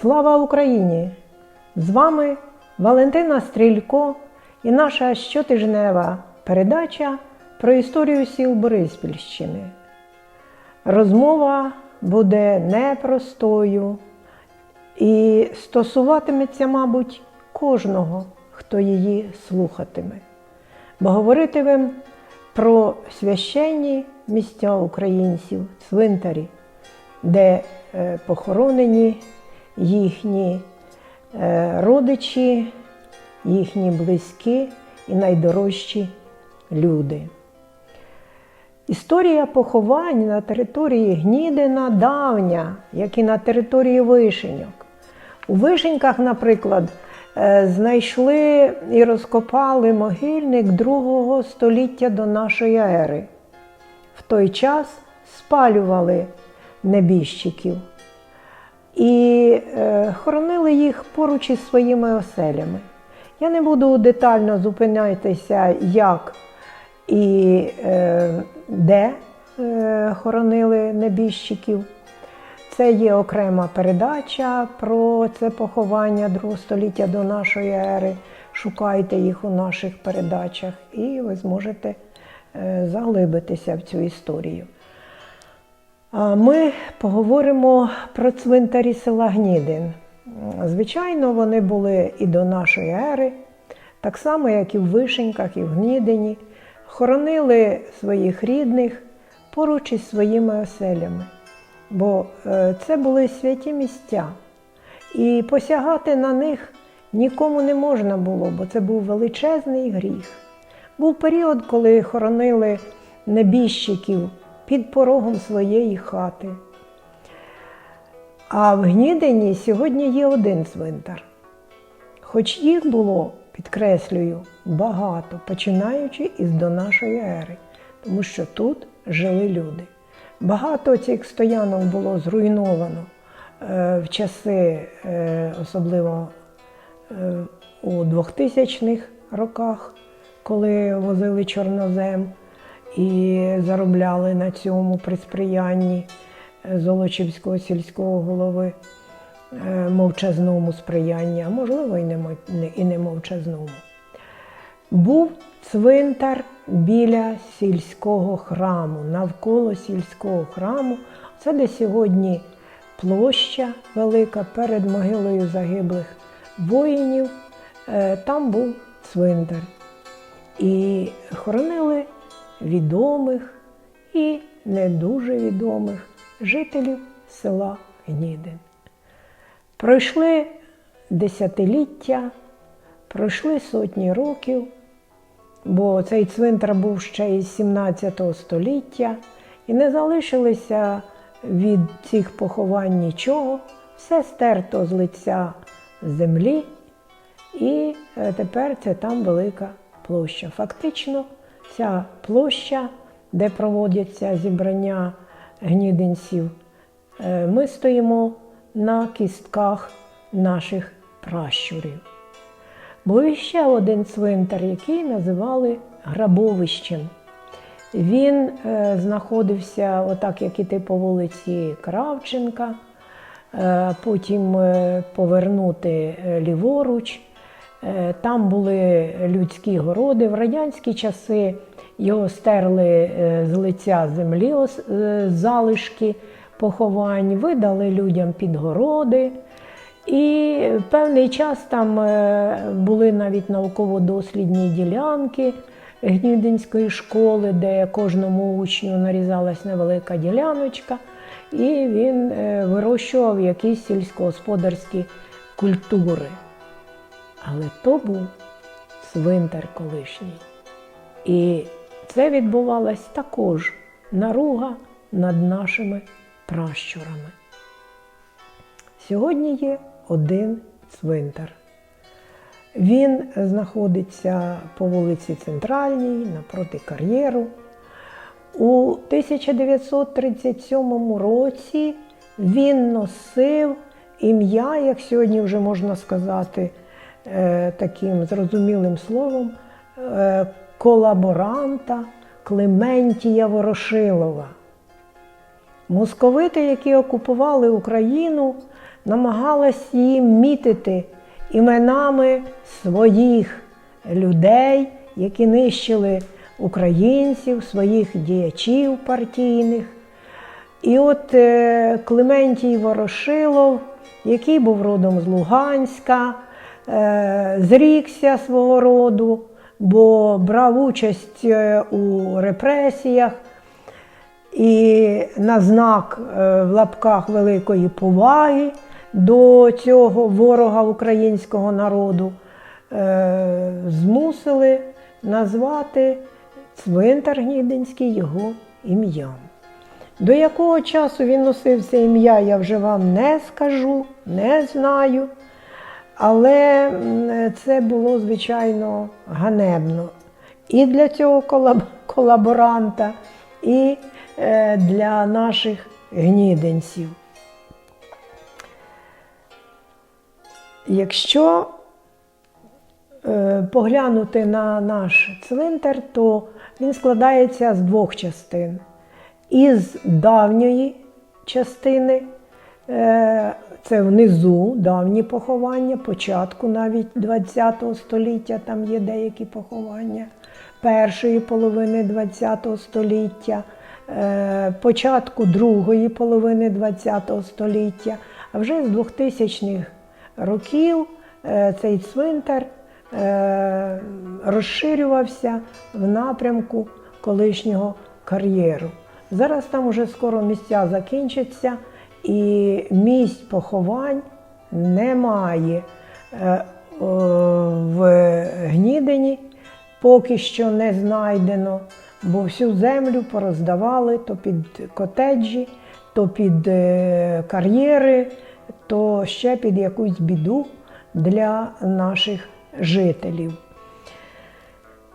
Слава Україні! З вами Валентина Стрілько і наша щотижнева передача про історію сіл Бориспільщини. Розмова буде непростою і стосуватиметься, мабуть, кожного, хто її слухатиме. Бо говоритимемо про священні місця українців, цвинтарі, де е, похоронені їхні е, родичі, їхні близькі і найдорожчі люди. Історія поховань на території Гнідина давня, як і на території Вишеньок. У Вишеньках, наприклад, е, знайшли і розкопали могильник другого століття до нашої ери. В той час спалювали небіжчиків і е, хоронили їх поруч із своїми оселями. Я не буду детально зупинятися, як і е, де е, хоронили небіжчиків. Це є окрема передача про це поховання другого століття до нашої ери. Шукайте їх у наших передачах, і ви зможете заглибитися в цю історію. Ми поговоримо про цвинтарі села Гнідин. Звичайно, вони були і до нашої ери, так само, як і в Вишеньках, і в Гнідині. Хоронили своїх рідних поруч із своїми оселями, бо е, це були святі місця. І посягати на них нікому не можна було, бо це був величезний гріх. Був період, коли хоронили небіжчиків під порогом своєї хати. А в Гнідині сьогодні є один цвинтар. Хоч їх було, підкреслюю, багато, починаючи із до нашої ери, тому що тут жили люди. Багато цих стоянок було зруйновано е, в часи, е, особливо е, у 2000-х роках, коли возили чорнозем і заробляли на цьому при сприянні Золочівського сільського голови е, мовчазному сприянні, а можливо і не мовчазному. Був цвинтар біля сільського храму, навколо сільського храму. Це де сьогодні площа велика перед могилою загиблих воїнів. Е, Там був цвинтар. І хоронили відомих і не дуже відомих жителів села Гнідин. Пройшли десятиліття, пройшли сотні років, бо цей цвинтар був ще із 17 століття, і не залишилося від цих поховань нічого, все стерто з лиця землі, і е, тепер це там велика площа. Фактично, ця площа, де проводяться зібрання гнідинців, е, ми стоїмо на кістках наших пращурів. Був ще один цвинтар, який називали Грабовищем. Він е, знаходився, отак, як іти по вулиці Кравченка, е, потім повернути ліворуч. Е, Там були людські городи. В радянські часи його стерли е, з лиця землі е, залишки поховань, видали людям під городи. І певний час там були навіть науково-дослідні ділянки Гнідинської школи, де кожному учню нарізалась невелика діляночка, і він вирощував якісь сільськогосподарські культури. Але то був цвинтар колишній. І це відбувалось також наруга над нашими пращурами. Сьогодні є один цвинтар. Він знаходиться по вулиці Центральній, напроти кар'єру. У 1937 році він носив ім'я, як сьогодні вже можна сказати, таким зрозумілим словом, е, колаборанта Клементія Ворошилова. Московити, які окупували Україну, намагались її мітити іменами своїх людей, які нищили українців, своїх діячів партійних. І от е, Клементій Ворошилов, який був родом з Луганська, е, зрікся свого роду, бо брав участь е, у репресіях. І на знак е, в лапках великої поваги до цього ворога українського народу е, змусили назвати цвинтар Гнідинський його ім'ям. До якого часу він носив це ім'я, я вже вам не скажу, не знаю. Але це було, звичайно, ганебно і для цього колаборанта, і е, для наших гнідинців. Якщо е, поглянути на наш цвинтар, то він складається з двох частин. Із давньої частини, це внизу давні поховання, початку навіть ХХ століття, там є деякі поховання, першої половини ХХ століття, е, початку другої половини ХХ століття, а вже з 2000-х років е, цей цвинтар е, розширювався в напрямку колишнього кар'єру. Зараз там вже скоро місця закінчаться і місць поховань немає. Е, В Гнідині поки що не знайдено, бо всю землю пороздавали то під котеджі, то під е, кар'єри, то ще під якусь біду для наших жителів.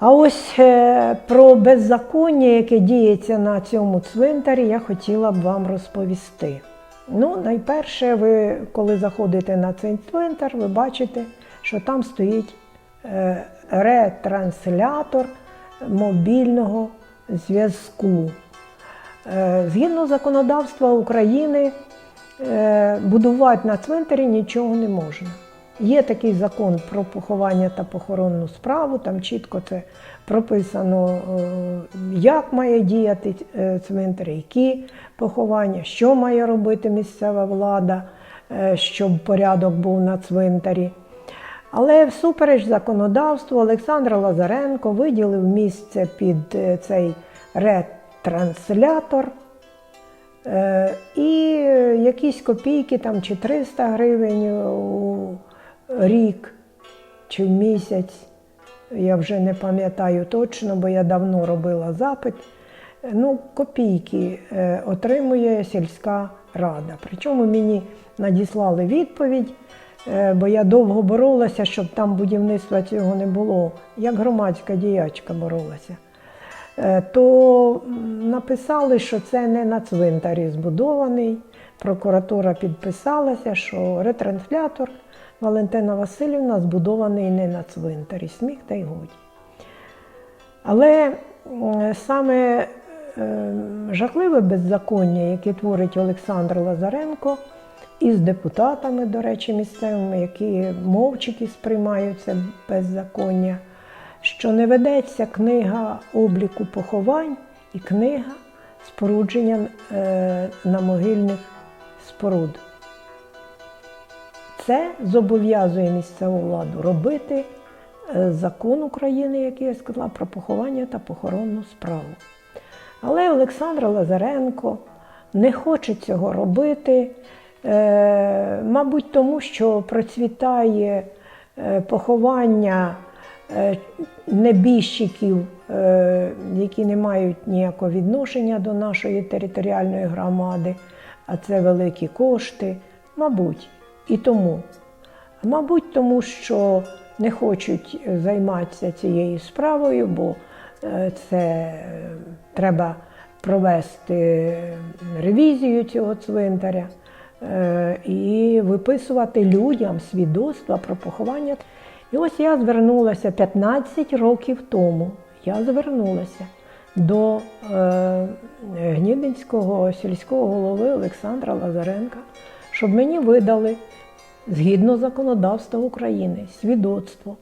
А ось е, про беззаконня, яке діється на цьому цвинтарі, я хотіла б вам розповісти. Ну, найперше, ви, коли заходите на цей цвинтар, ви бачите, що там стоїть е, ретранслятор мобільного зв'язку. Е, Згідно законодавства України, е, будувати на цвинтарі нічого не можна. Є такий закон про поховання та похоронну справу, там чітко це прописано, е, як має діяти е, цвинтар, які поховання, що має робити місцева влада, е, щоб порядок був на цвинтарі. Але всупереч законодавству Олександр Лазаренко виділив місце під цей ретранслятор. І якісь копійки, там чи 300 гривень у рік чи місяць, я вже не пам'ятаю точно, бо я давно робила запит. Ну, копійки е, отримує сільська рада. Причому мені надіслали відповідь, е, бо я довго боролася, щоб там будівництва цього не було, як громадська діячка боролася. Е, то написали, що це не на цвинтарі збудований. Прокуратура підписалася, що ретранслятор Валентина Васильівна збудований не на цвинтарі. Сміх та й годі. Але саме е, жахливе беззаконня, яке творить Олександр Лазаренко, із депутатами, до речі, місцевими, які мовчики сприймають це беззаконня, що не ведеться книга обліку поховань і книга спорудження е, намогильних споруд. Це зобов'язує місцеву владу робити е, закон України, який я сказала, про поховання та похоронну справу. Але Олександр Лазаренко не хоче цього робити, е, мабуть, тому що процвітає е, поховання небіжчиків, які не мають ніякого відношення до нашої територіальної громади, а це великі кошти, мабуть, і тому. Мабуть, тому що не хочуть займатися цією справою, бо е, це е, треба провести ревізію цього цвинтаря е, і виписувати людям свідоцтва про поховання. І ось я звернулася 15 років тому. Я звернулася до Гнідинського сільського голови Олександра Лазаренка, щоб мені видали згідно законодавства України свідоцтво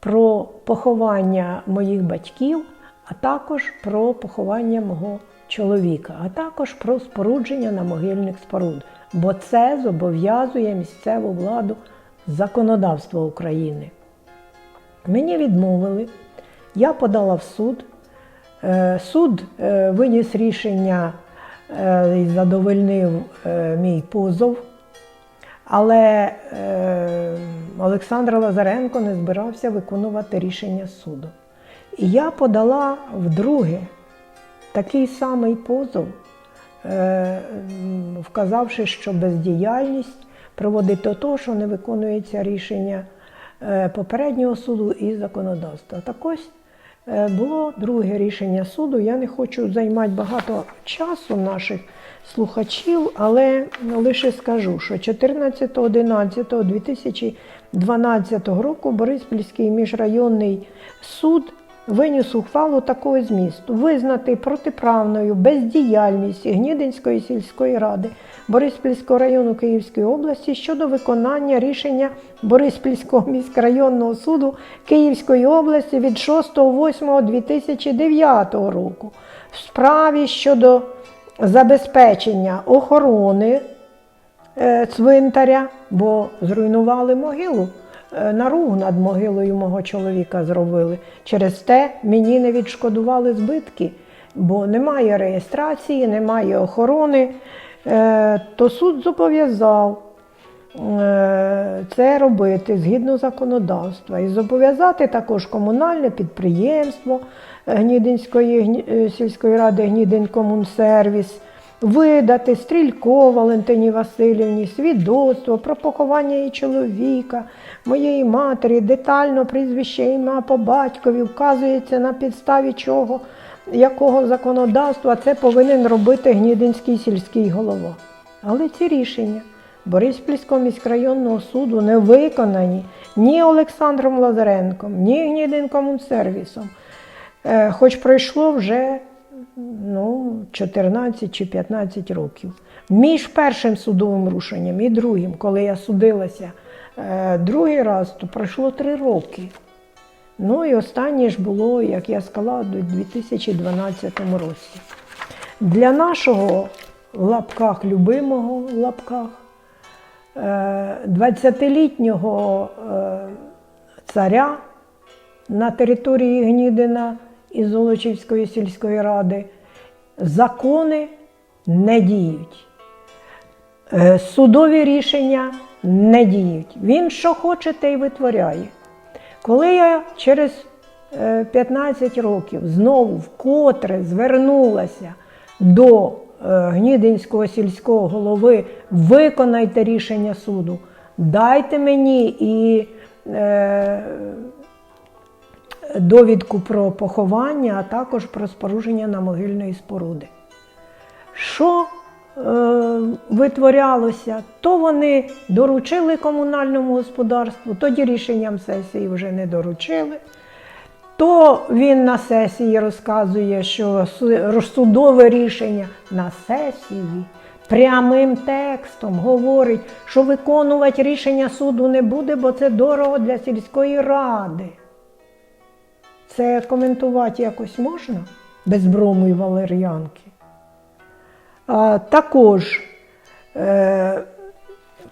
про поховання моїх батьків, а також про поховання мого чоловіка, а також про спорудження на могильних споруд, бо це зобов'язує місцеву владу законодавство України. Мені відмовили, я подала в суд. Е, Суд е, виніс рішення задовольнив е, мій позов, але е, Олександр Лазаренко не збирався виконувати рішення суду. І я подала вдруге такий самий позов, е, вказавши, що бездіяльність приводить до того, що не виконується рішення е, попереднього суду і законодавства. Так ось е, було друге рішення суду. Я не хочу займати багато часу наших слухачів, але лише скажу, що 14.11.2012 року Бориспільський міжрайонний суд виніс ухвалу такого змісту визнати протиправною бездіяльність Гнідинської сільської ради Бориспільського району Київської області щодо виконання рішення Бориспільського міськрайонного суду Київської області від 6.08.2009 року в справі щодо забезпечення охорони е, цвинтаря, бо зруйнували могилу. Е, Наругу над могилою мого чоловіка зробили. Через те мені не відшкодували збитки, бо немає реєстрації, немає охорони. Е, То суд зобов'язав е, це робити згідно законодавства і зобов'язати також комунальне підприємство Гнідинської гні- сільської ради Гнідинкомунсервіс, видати Стрілько Валентині Васильівні свідоцтво про поховання її чоловіка, моєї матері, детально прізвище ім'я по батькові, вказується на підставі чого, якого законодавства це повинен робити Гнідинський сільський голова. Але ці рішення Бориспільського міськрайонного суду не виконані ні Олександром Лазаренком, ні Гнідинкомунсервісом. Е, Хоч пройшло вже ну, 14 чи 15 років. Між першим судовим рушенням і другим, коли я судилася е, другий раз, то пройшло три роки. Ну і останнє ж було, як я сказала, у 2012 році. Для нашого в лапках, любимого в лапках, е, 20-літнього е, царя на території Гнідина і Золочівської сільської ради закони не діють. Е, Судові рішення не діють. Він що хоче, те й витворяє. Коли я через е, 15 років знову вкотре звернулася до е, Гнідинського сільського голови, виконайте рішення суду, дайте мені і е, довідку про поховання, а також про спорудження на могильної споруди. Що е, витворялося, то вони доручили комунальному господарству, тоді рішенням сесії вже не доручили. То він на сесії розказує, що су- судове рішення на сесії прямим текстом говорить, що виконувати рішення суду не буде, бо це дорого для сільської ради. Це коментувати якось можна без брому і валер'янки. Також е,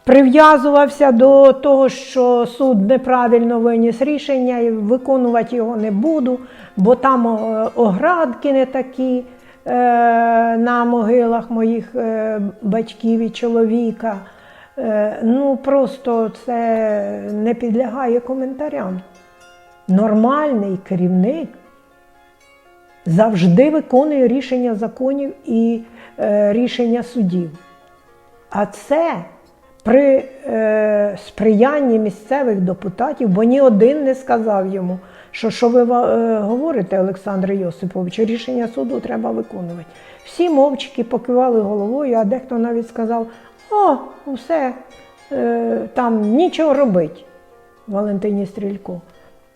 прив'язувався до того, що суд неправильно виніс рішення і виконувати його не буду, бо там е, оградки не такі е, на могилах моїх е, батьків і чоловіка. Е, ну просто це не підлягає коментарям. Нормальний керівник завжди виконує рішення законів і е, рішення судів. А це при е, сприянні місцевих депутатів, бо ні один не сказав йому, що що ви е, говорите, Олександр Йосипович, рішення суду треба виконувати. Всі мовчки покивали головою, а дехто навіть сказав: о, все, е, там нічого робить, Валентині Стрілько.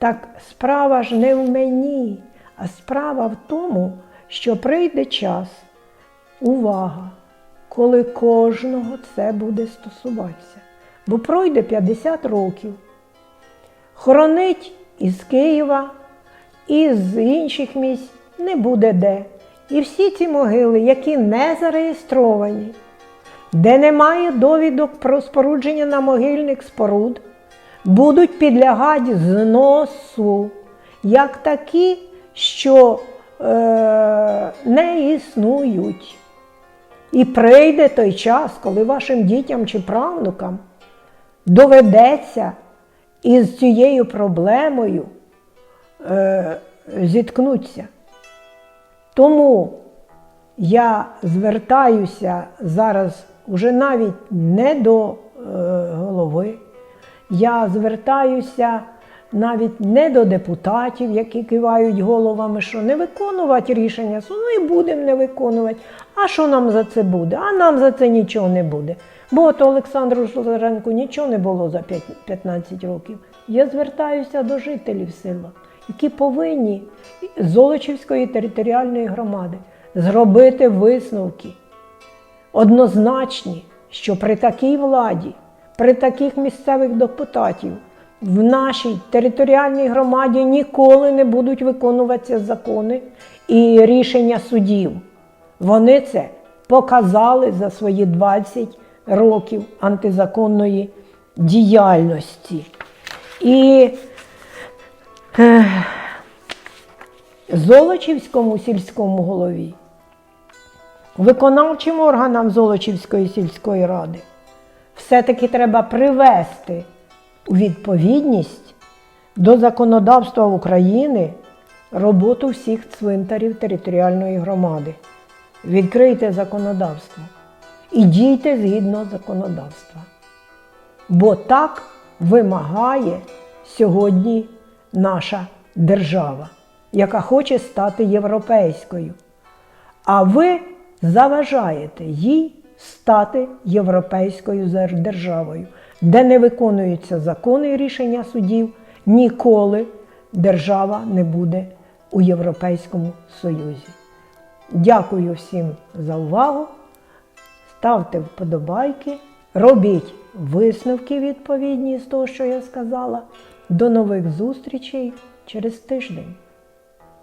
Так справа ж не в мені, а справа в тому, що прийде час, увага, коли кожного це буде стосуватися. Бо пройде 50 років, хоронить із Києва, із інших місць не буде де. І всі ці могили, які не зареєстровані, де немає довідок про спорудження на могильних споруд, будуть підлягати зносу, як такі, що е, не існують. І прийде той час, коли вашим дітям чи правнукам доведеться із цією проблемою е, зіткнутися. Тому я звертаюся зараз уже навіть не до е, голови, я звертаюся навіть не до депутатів, які кивають головами, що не виконувати рішення суду, ну і будемо не виконувати. А що нам за це буде? А нам за це нічого не буде. Бо от Олександру Шулеренку нічого не було за 15 років. Я звертаюся до жителів села, які повинні Золочівської територіальної громади зробити висновки однозначні, що при такій владі, при таких місцевих депутатів в нашій територіальній громаді ніколи не будуть виконуватися закони і рішення судів. Вони це показали за свої 20 років антизаконної діяльності. І е, Золочівському сільському голові, виконавчим органам Золочівської сільської ради все-таки треба привести у відповідність до законодавства України роботу всіх цвинтарів територіальної громади. Відкрийте законодавство і дійте згідно законодавства. Бо так вимагає сьогодні наша держава, яка хоче стати європейською. А ви заважаєте їй стати європейською державою, де не виконуються закони і рішення судів, ніколи держава не буде у Європейському Союзі. Дякую всім за увагу. Ставте вподобайки, робіть висновки відповідні з того, що я сказала. До нових зустрічей через тиждень.